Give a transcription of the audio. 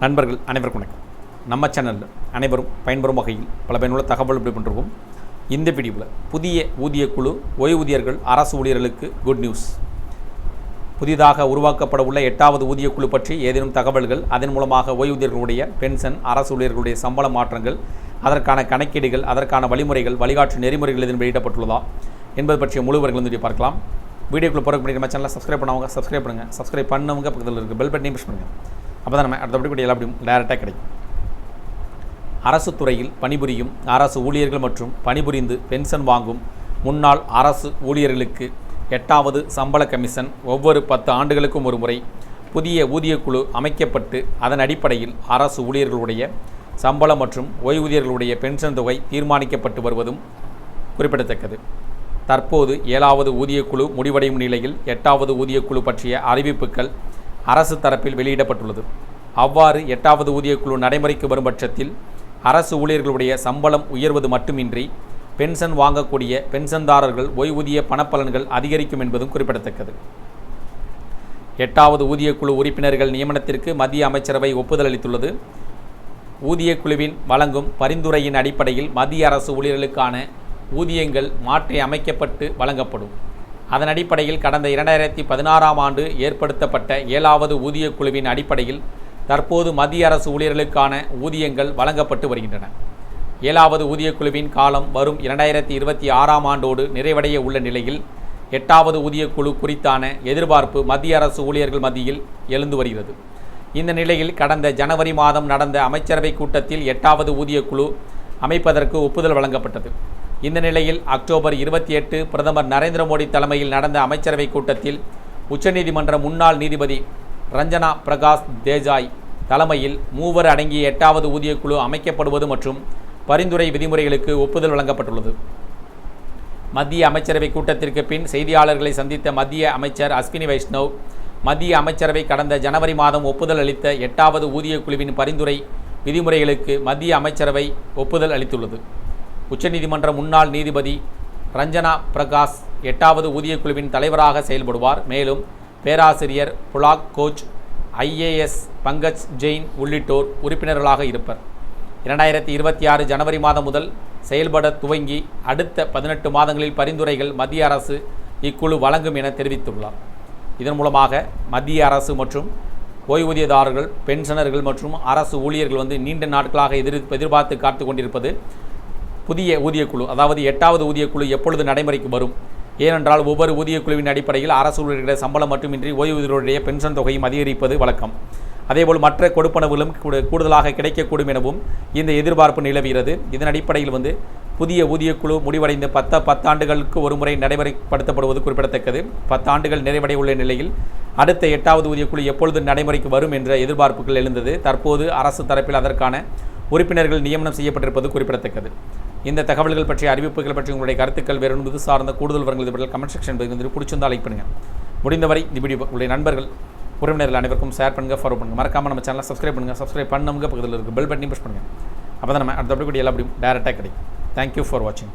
நண்பர்கள் அனைவருக்கும் வணக்கம். நம்ம சேனலில் அனைவரும் பயன்பெறும் வகையில் பல பயனுள்ள தகவல் இப்படி பண்ணிருக்கோம் இந்த வீடியோவில் புதிய ஊதிய குழு ஓய்வூதியர்கள் அரசு ஊழியர்களுக்கு குட் நியூஸ் புதிதாக உருவாக்கப்பட உள்ள எட்டாவது ஊதிய குழு பற்றி ஏதேனும் தகவல்கள் அதன் மூலமாக ஓய்வூதியர்களுடைய பென்ஷன் அரசு ஊழியர்களுடைய சம்பள மாற்றங்கள் அதற்கான கணக்கீடுகள் அதற்கான வழிமுறைகள் வழிகாட்டு நெறிமுறைகள் இதன் வெளியிடப்பட்டுள்ளதா என்பது பற்றிய முழுவர்கள் வந்து பார்க்கலாம். வீடியோக்குள்ளே போகிற பண்ணி நம்ம சேனலை சப்ஸ்கிரைப் பண்ணவங்க சப்ஸ்கிரைப் பண்ணுங்கள் சப்ஸ்கிரைப் பண்ணவங்க பக்கத்தில் இருக்க பெல் பட்டனையும் ப்ரெஸ் பண்ணுங்கள் அப்போ தான் நம்ம அடுத்தபடி கூட எல்லாம் அப்படி டேரெக்டாக கிடைக்கும். அரசு துறையில் பணிபுரியும் அரசு ஊழியர்கள் மற்றும் பணிபுரிந்து பென்ஷன் வாங்கும் முன்னாள் அரசு ஊழியர்களுக்கு எட்டாவது சம்பள கமிஷன் ஒவ்வொரு பத்து ஆண்டுகளுக்கும் ஒரு முறை புதிய ஊதியக்குழு அமைக்கப்பட்டு அதன் அடிப்படையில் அரசு ஊழியர்களுடைய சம்பளம் மற்றும் ஓய்வூதியர்களுடைய பென்ஷன் தொகை தீர்மானிக்கப்பட்டு வருவதும் குறிப்பிடத்தக்கது. தற்போது ஏழாவது ஊதியக்குழு முடிவடையும் நிலையில் எட்டாவது ஊதியக்குழு பற்றிய அறிவிப்புகள் அரசு தரப்பில் வெளியிடப்பட்டுள்ளது. அவ்வாறு எட்டாவது ஊதியக்குழு நடைமுறைக்கு வரும் பட்சத்தில் அரசு ஊழியர்களுடைய சம்பளம் உயர்வது மட்டுமின்றி பென்ஷன் வாங்கக்கூடிய பென்ஷன்தாரர்கள் ஓய்வூதிய பணப்பலன்கள் அதிகரிக்கும் என்பதும் குறிப்பிடத்தக்கது. எட்டாவது ஊதியக்குழு உறுப்பினர்கள் நியமனத்திற்கு மத்திய அமைச்சரவை ஒப்புதல் அளித்துள்ளது. ஊதியக்குழுவின் வழங்கும் பரிந்துரையின் அடிப்படையில் மத்திய அரசு ஊழியர்களுக்கான ஊதியங்கள் மாற்றி அமைக்கப்பட்டு வழங்கப்படும். அதன் அடிப்படையில் கடந்த இரண்டாயிரத்தி பதினாறாம் ஆண்டு ஏற்படுத்தப்பட்ட ஏழாவது ஊதியக் குழுவின் அடிப்படையில் தற்போது மத்திய அரசு ஊழியர்களுக்கான ஊதியங்கள் வழங்கப்பட்டு வருகின்றன. ஏழாவது ஊதியக் குழுவின் காலம் வரும் இரண்டாயிரத்தி இருபத்தி ஆறாம் ஆண்டோடு நிறைவடைய உள்ள நிலையில் எட்டாவது ஊதியக்குழு குறித்தான எதிர்பார்ப்பு மத்திய அரசு ஊழியர்கள் மத்தியில் எழுந்து வருகிறது. இந்த நிலையில் கடந்த ஜனவரி மாதம் நடந்த அமைச்சரவை கூட்டத்தில் எட்டாவது ஊதியக்குழு அமைப்பதற்கு ஒப்புதல் வழங்கப்பட்டது. இந்த நிலையில் அக்டோபர் இருபத்தி எட்டு பிரதமர் நரேந்திர மோடி தலைமையில் நடந்த அமைச்சரவைக் கூட்டத்தில் உச்சநீதிமன்ற முன்னாள் நீதிபதி ரஞ்சனா பிரகாஷ் தேஜாய் தலைமையில் மூவர் அடங்கிய எட்டாவது ஊதியக்குழு அமைக்கப்படுவது மற்றும் பரிந்துரை விதிமுறைகளுக்கு ஒப்புதல் வழங்கப்பட்டுள்ளது. மத்திய அமைச்சரவை கூட்டத்திற்கு பின் செய்தியாளர்களை சந்தித்த மத்திய அமைச்சர் அஸ்வினி வைஷ்ணவ் மத்திய அமைச்சரவை கடந்த ஜனவரி மாதம் ஒப்புதல் அளித்த எட்டாவது ஊதியக்குழுவின் பரிந்துரை விதிமுறைகளுக்கு மத்திய அமைச்சரவை ஒப்புதல் அளித்துள்ளது. உச்சநீதிமன்ற முன்னாள் நீதிபதி ரஞ்சனா பிரகாஷ் எட்டாவது ஊதியக்குழுவின் தலைவராக செயல்படுவார். மேலும் பேராசிரியர் புலாக் கோச் ஐஏஎஸ் பங்கஜ் ஜெயின் உள்ளிட்டோர் உறுப்பினர்களாக இருப்பர். இரண்டாயிரத்தி இருபத்தி ஆறு ஜனவரி மாதம் முதல் செயல்பட துவங்கி அடுத்த பதினெட்டு மாதங்களில் பரிந்துரைகள் மத்திய அரசு இக்குழு வழங்கும் என தெரிவித்துள்ளார். இதன் மூலமாக மத்திய அரசு மற்றும் ஓய்வூதியதாரர்கள் பென்ஷனர்கள் மற்றும் அரசு ஊழியர்கள் வந்து நீண்ட நாட்களாக எதிர் எதிர்பார்த்து காத்து கொண்டிருப்பது புதிய ஊதியக்குழு அதாவது எட்டாவது ஊதியக்குழு எப்பொழுது நடைமுறைக்கு வரும்? ஏனென்றால் ஒவ்வொரு ஊதியக்குழுவின் அடிப்படையில் அரசு ஊழியர்களுடைய சம்பளம் மட்டுமின்றி ஓய்வூதியருடைய பென்ஷன் தொகையும் அதிகரிப்பது வழக்கம். அதேபோல் மற்ற கொடுப்பனவுகளும் கூடுதலாக கிடைக்கக்கூடும் எனவும் இந்த எதிர்பார்ப்பு நிலவுகிறது. இதன் அடிப்படையில் வந்து புதிய ஊதியக்குழு முடிவடைந்து பத்த பத்தாண்டுகளுக்கு ஒரு முறை நடைமுறைப்படுத்தப்படுவது குறிப்பிடத்தக்கது. பத்தாண்டுகள் நிறைவடைய உள்ள நிலையில் அடுத்த எட்டாவது ஊதியக்குழு எப்பொழுது நடைமுறைக்கு வரும் என்ற எதிர்பார்ப்புகள் எழுந்தது. தற்போது அரசு தரப்பில் அதற்கான உறுப்பினர்கள் நியமனம் செய்யப்பட்டிருப்பது குறிப்பிடத்தக்கது. இந்த தகவல்கள் பற்றிய அறிவிப்புகள் பற்றி உங்களுடைய கருத்துக்கள் வேறு இது சார்ந்த கூடுதல் வரங்கள் இது கமெண்ட் செக்ஷன் வந்து பிடிச்சிருந்தால் லைக் பண்ணுங்கள் முடிந்தவரை இந்த வீடியோ உங்களுடைய நண்பர்கள் உறவினர்கள் அனைவருக்கும் ஷேர் பண்ணுங்கள் ஃபாலோ பண்ணுங்கள் மறக்காமல் நம்ம சேனலை சப்ஸ்கிரைப் பண்ணுங்கள் சப்ஸ்கிரைப் பண்ணுங்க பக்கத்தில் இருக்குது பெல் பட்டனையும் ப்ரெஸ் பண்ணுங்கள் அப்போ தான் நம்ம அடுத்தபடி கூட எல்லா அப்படியும் டேரெக்டாக கிடைக்கும். தேங்க்யூ ஃபார் வாட்சிங்